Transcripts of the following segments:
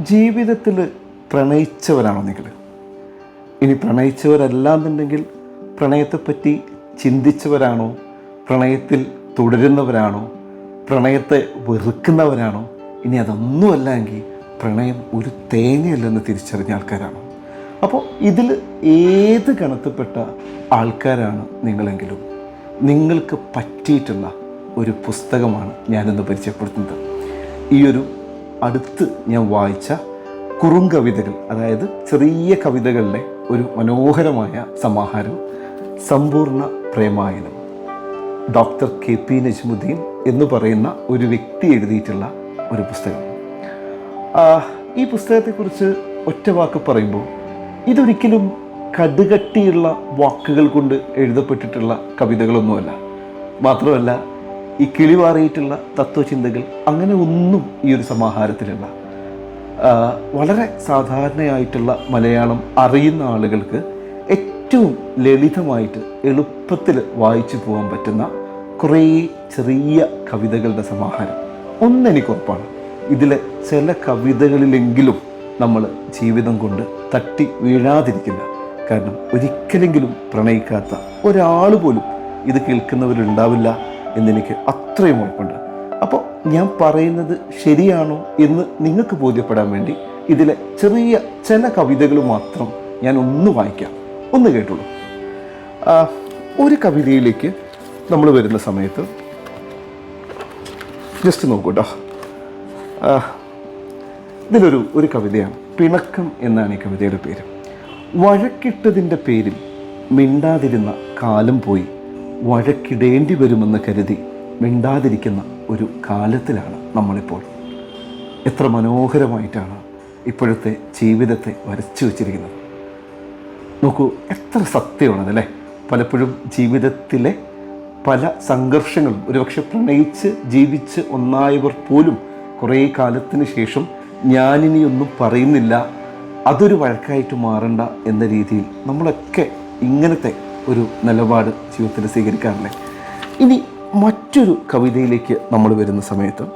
ജീവിതത്തിൽ പ്രണയിച്ചവരാണോ നിങ്ങൾ? ഇനി പ്രണയിച്ചവരല്ലാന്നുണ്ടെങ്കിൽ പ്രണയത്തെപ്പറ്റി ചിന്തിച്ചവരാണോ? പ്രണയത്തിൽ തുടരുന്നവരാണോ? പ്രണയത്തെ വെറുക്കുന്നവരാണോ? ഇനി അതൊന്നുമല്ല എങ്കിൽ പ്രണയം ഒരു തേങ്ങയല്ലെന്ന് തിരിച്ചറിഞ്ഞ ആൾക്കാരാണോ? അപ്പോൾ ഇതിൽ ഏത് ഗണത്തിൽപ്പെട്ട ആൾക്കാരാണ് നിങ്ങളെങ്കിലും? നിങ്ങൾക്ക് പറ്റിയിട്ടുള്ള ഒരു പുസ്തകമാണ് ഞാനിന്ന് പരിചയപ്പെടുത്തുന്നത്. ഈ ഒരു അടുത്ത് ഞാൻ വായിച്ച കുറുങ്കവിതകൾ അതായത് ചെറിയ കവിതകളുടെ ഒരു മനോഹരമായ സമാഹാരം സമ്പൂർണ പ്രേമായനം. ഡോക്ടർ കെ പി നജ്മുദ്ദീൻ എന്ന് പറയുന്ന ഒരു വ്യക്തി എഴുതിയിട്ടുള്ള ഒരു പുസ്തകം. ഈ പുസ്തകത്തെക്കുറിച്ച് ഒറ്റ വാക്ക് പറയുമ്പോൾ ഇതൊരിക്കലും കടുകട്ടിയുള്ള വാക്കുകൾ കൊണ്ട് എഴുതപ്പെട്ടിട്ടുള്ള കവിതകളൊന്നുമല്ല. മാത്രമല്ല ഈ കിളിവാറിയിട്ടുള്ള തത്വചിന്തകൾ അങ്ങനെ ഒന്നും ഈ ഒരു സമാഹാരത്തിലല്ല. വളരെ സാധാരണയായിട്ടുള്ള മലയാളം അറിയുന്ന ആളുകൾക്ക് ഏറ്റവും ലളിതമായിട്ട് എളുപ്പത്തിൽ വായിച്ചു പോകാൻ പറ്റുന്ന കുറേ ചെറിയ കവിതകളുടെ സമാഹാരം. ഒന്നെനിക്ക് ഉറപ്പാണ് ഇതിലെ ചില കവിതകളിലെങ്കിലും നമ്മൾ ജീവിതം കൊണ്ട് തട്ടി വീഴാതിരിക്കില്ല. കാരണം ഒരിക്കലെങ്കിലും പ്രണയിക്കാത്ത ഒരാൾ പോലും ഇത് കേൾക്കുന്നവരുണ്ടാവില്ല. എന്നെനിക്ക് അത്രയും ഉറപ്പുണ്ട്. അപ്പോൾ ഞാൻ പറയുന്നത് ശരിയാണോ എന്ന് നിങ്ങൾക്ക് ബോധ്യപ്പെടാൻ വേണ്ടി ഇതിലെ ചെറിയ ചില കവിതകൾ മാത്രം ഞാൻ ഒന്ന് വായിക്കാം. ഒന്ന് കേട്ടുള്ളൂ ഒരു കവിതയിലേക്ക് നമ്മൾ വരുന്ന സമയത്ത് ജസ്റ്റ് നോക്കൂ കേട്ടോ ആ, ഇതിലൊരു ഒരു കവിതയാണ്. പിണക്കം എന്നാണ് ഈ കവിതയുടെ പേര്. വഴക്കിട്ടതിന്റെ പേരിൽ മിണ്ടാതിരുന്ന കാലം പോയി. വഴക്കിടേണ്ടി വരുമെന്ന് കരുതി മിണ്ടാതിരിക്കുന്ന ഒരു കാലത്തിലാണ് നമ്മളിപ്പോൾ. എത്ര മനോഹരമായിട്ടാണ് ഇപ്പോഴത്തെ ജീവിതത്തെ വരച്ചു വച്ചിരിക്കുന്നത്. നോക്കൂ എത്ര സത്യമാണതല്ലേ? പലപ്പോഴും ജീവിതത്തിലെ പല സംഘർഷങ്ങളും ഒരുപക്ഷെ പ്രണയിച്ച് ജീവിച്ച് ഒന്നായവർ പോലും കുറേ കാലത്തിന് ശേഷം ഞാനിനിയൊന്നും പറയുന്നില്ല അതൊരു വഴക്കായിട്ട് മാറണ്ട എന്ന രീതിയിൽ നമ്മളൊക്കെ ഇങ്ങനത്തെ ഒരു നിലപാട് ജീവിതത്തിൽ സ്വീകരിക്കാറില്ലേ? ഇനി മറ്റൊരു കവിതയിലേക്ക് നമ്മൾ വരുന്ന സമയത്ത്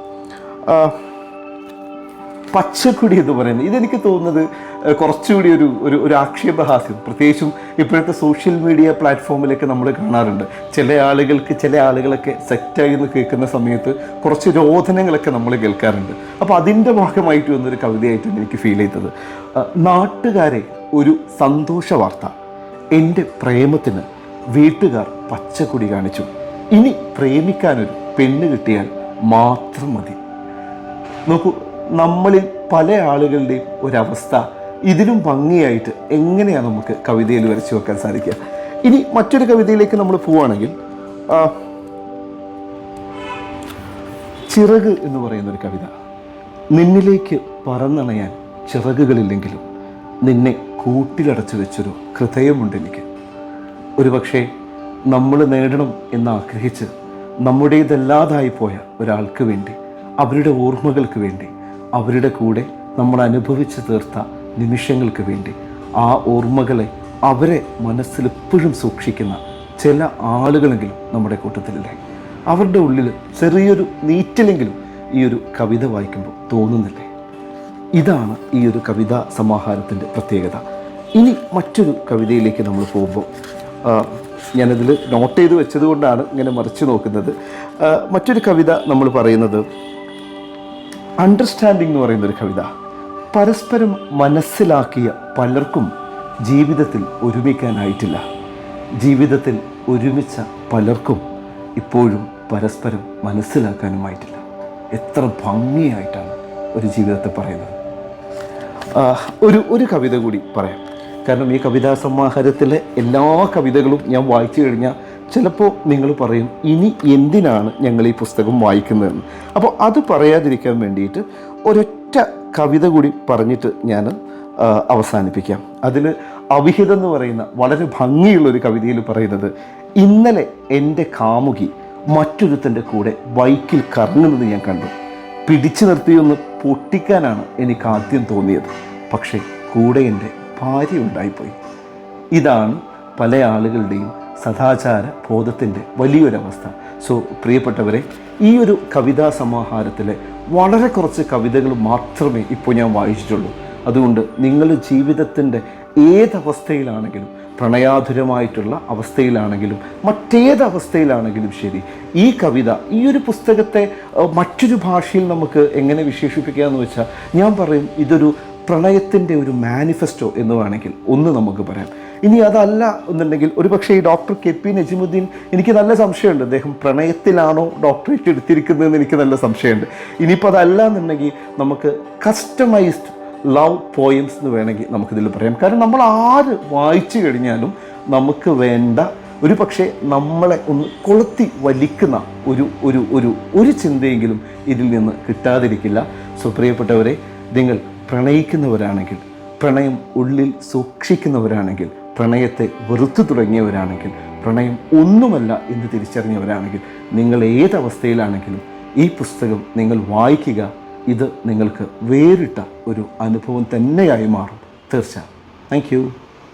പച്ചക്കുടി എന്ന് പറയുന്നത് ഇതെനിക്ക് തോന്നുന്നത് കുറച്ചുകൂടി ഒരു ഒരു ഒരു ആക്ഷേപഹാസ്യം. പ്രത്യേകിച്ചും ഇപ്പോഴത്തെ സോഷ്യൽ മീഡിയ പ്ലാറ്റ്ഫോമിലൊക്കെ നമ്മൾ കാണാറുണ്ട്. ചില ആളുകൾക്ക് ചില ആളുകളൊക്കെ സെറ്റായി എന്ന് കേൾക്കുന്ന സമയത്ത് കുറച്ച് രോധനങ്ങളൊക്കെ നമ്മൾ കേൾക്കാറുണ്ട്. അപ്പോൾ അതിന്റെ ഭാഗമായിട്ട് വന്നൊരു കവിതയായിട്ടാണ് എനിക്ക് ഫീൽ ചെയ്തത്. നാട്ടുകാരെ ഒരു സന്തോഷ വാർത്ത. എന്റെ പ്രേമത്തിന് വീട്ടുകാർ പച്ചക്കുടി കാണിച്ചു. ഇനി പ്രേമിക്കാനൊരു പെണ്ണ് കിട്ടിയാൽ മാത്രം മതി. നോക്കൂ നമ്മളിൽ പല ആളുകളുടെയും ഒരവസ്ഥ ഇതിലും ഭംഗിയായിട്ട് എങ്ങനെയാണ് നമുക്ക് കവിതയിൽ വരച്ചു വെക്കാൻ സാധിക്കുക? ഇനി മറ്റൊരു കവിതയിലേക്ക് നമ്മൾ പോവുകയാണെങ്കിൽ ചിറക് എന്ന് പറയുന്ന ഒരു കവിത. നിന്നിലേക്ക് പറന്നണയാൻ ചിറകുകളില്ലെങ്കിലും നിന്നെ കൂട്ടിലടച്ചു വെച്ചൊരു ഹൃദയമുണ്ട് എനിക്ക്. ഒരു പക്ഷേ നമ്മൾ നേടണം എന്ന് ആഗ്രഹിച്ച് നമ്മുടേതല്ലാതായി പോയ ഒരാൾക്ക് വേണ്ടി അവരുടെ ഓർമ്മകൾക്ക് വേണ്ടി അവരുടെ കൂടെ നമ്മൾ അനുഭവിച്ചു തീർത്ത നിമിഷങ്ങൾക്ക് വേണ്ടി ആ ഓർമ്മകളെ അവരെ മനസ്സിൽ എപ്പോഴും സൂക്ഷിക്കുന്ന ചില ആളുകളെങ്കിലും നമ്മുടെ കൂട്ടത്തിലില്ലേ അവരുടെ ഉള്ളിൽ ചെറിയൊരു നീറ്റിലെങ്കിലും ഈ ഒരു കവിത വായിക്കുമ്പോൾ തോന്നുന്നില്ലേ? ഇതാണ് ഈ ഒരു കവിതാ സമാഹാരത്തിന്റെ പ്രത്യേകത. ഇനി മറ്റൊരു കവിതയിലേക്ക് നമ്മൾ പോകുമ്പോൾ ഞാനതിൽ നോട്ട് ചെയ്ത് വെച്ചത് കൊണ്ടാണ് ഇങ്ങനെ മറിച്ച് നോക്കുന്നത്. മറ്റൊരു കവിത നമ്മൾ പറയുന്നത് അണ്ടർസ്റ്റാൻഡിംഗ് എന്ന് പറയുന്നൊരു കവിത. പരസ്പരം മനസ്സിലാക്കിയ പലർക്കും ജീവിതത്തിൽ ഒരുമിക്കാനായിട്ടില്ല. ജീവിതത്തിൽ ഒരുമിച്ച പലർക്കും ഇപ്പോഴും പരസ്പരം മനസ്സിലാക്കാനുമായിട്ടില്ല. എത്ര ഭംഗിയായിട്ടാണ് ഒരു ജീവിതത്തെ പറയുന്നത്. ഒരു ഒരു കവിത കൂടി പറയാം. കാരണം ഈ കവിതാ സമാഹാരത്തിലെ എല്ലാ കവിതകളും ഞാൻ വായിച്ചു കഴിഞ്ഞാൽ ചിലപ്പോൾ നിങ്ങൾ പറയും ഇനി എന്തിനാണ് ഞങ്ങൾ ഈ പുസ്തകം വായിക്കുന്നതെന്ന്? അപ്പോൾ അത് പറയാതിരിക്കാൻ വേണ്ടിയിട്ട് ഒരൊറ്റ കവിത കൂടി പറഞ്ഞിട്ട് ഞാൻ അവസാനിപ്പിക്കാം. അതിൽ അവിഹിതം എന്ന് പറയുന്ന വളരെ ഭംഗിയുള്ള ഒരു കവിതയിൽ പറയുന്നത് ഇന്നലെ എന്റെ കാമുകി മറ്റൊരുത്തന്റെ കൂടെ ബൈക്കിൽ കറങ്ങുന്നത് ഞാൻ കണ്ടു. പിടിച്ചു നിർത്തിയൊന്ന് പൊട്ടിക്കാനാണ് എനിക്ക് ആദ്യം തോന്നിയത്. പക്ഷേ കൂടെ എന്റെ ഭാര്യ ഉണ്ടായിപ്പോയി. ഇതാണ് പല ആളുകളുടെയും സദാചാര ബോധത്തിന്റെ വലിയൊരവസ്ഥ. സോ പ്രിയപ്പെട്ടവരെ ഈ ഒരു കവിതാ സമാഹാരത്തിലെ വളരെ കുറച്ച് കവിതകൾ മാത്രമേ ഇപ്പോൾ ഞാൻ വായിച്ചിട്ടുള്ളൂ. അതുകൊണ്ട് നിങ്ങളുടെ ജീവിതത്തിന്റെ ഏതവസ്ഥയിലാണെങ്കിലും പ്രണയാതുരമായിട്ടുള്ള അവസ്ഥയിലാണെങ്കിലും മറ്റേത് അവസ്ഥയിലാണെങ്കിലും ശരി ഈ കവിത ഈ ഒരു പുസ്തകത്തെ മറ്റൊരു ഭാഷയിൽ നമുക്ക് എങ്ങനെ വിശേഷിപ്പിക്കാമെന്ന് വെച്ചാൽ ഞാൻ പറയും ഇതൊരു പ്രണയത്തിന്റെ ഒരു മാനിഫെസ്റ്റോ എന്ന് വേണമെങ്കിൽ ഒന്ന് നമുക്ക് പറയാം. ഇനി അതല്ല എന്നുണ്ടെങ്കിൽ ഒരു പക്ഷേ ഈ ഡോക്ടർ കെ പി നജിമുദ്ദീൻ എനിക്ക് നല്ല സംശയമുണ്ട്. അദ്ദേഹം പ്രണയത്തിലാണോ ഡോക്ടറേറ്റ് എടുത്തിരിക്കുന്നതെന്ന് എനിക്ക് നല്ല സംശയമുണ്ട്. ഇനിയിപ്പോൾ അതല്ല എന്നുണ്ടെങ്കിൽ നമുക്ക് കസ്റ്റമൈസ്ഡ് ലവ് പോയംസ് എന്ന് വേണമെങ്കിൽ നമുക്കിതിൽ പറയാം. കാരണം നമ്മൾ ആര് വായിച്ചു കഴിഞ്ഞാലും നമുക്ക് വേണ്ട ഒരു പക്ഷേ നമ്മളെ ഒന്ന് കൊളുത്തി വലിക്കുന്ന ഒരു ഒരു ഒരു ഒരു ചിന്തയെങ്കിലും ഇതിൽ നിന്ന് കിട്ടാതിരിക്കില്ല. സോ പ്രിയപ്പെട്ടവരെ നിങ്ങൾ പ്രണയിക്കുന്നവരാണെങ്കിൽ പ്രണയം ഉള്ളിൽ സൂക്ഷിക്കുന്നവരാണെങ്കിൽ പ്രണയത്തെ വെറുത്തു തുടങ്ങിയവരാണെങ്കിൽ പ്രണയം ഒന്നുമല്ല എന്ന് തിരിച്ചറിഞ്ഞവരാണെങ്കിൽ നിങ്ങൾ ഏതവസ്ഥയിലാണെങ്കിലും ഈ പുസ്തകം നിങ്ങൾ വായിക്കുക ഇത് നിങ്ങൾക്ക് വേറിട്ട ഒരു അനുഭവം തന്നെയായി മാറും. തീർച്ചയായും. താങ്ക്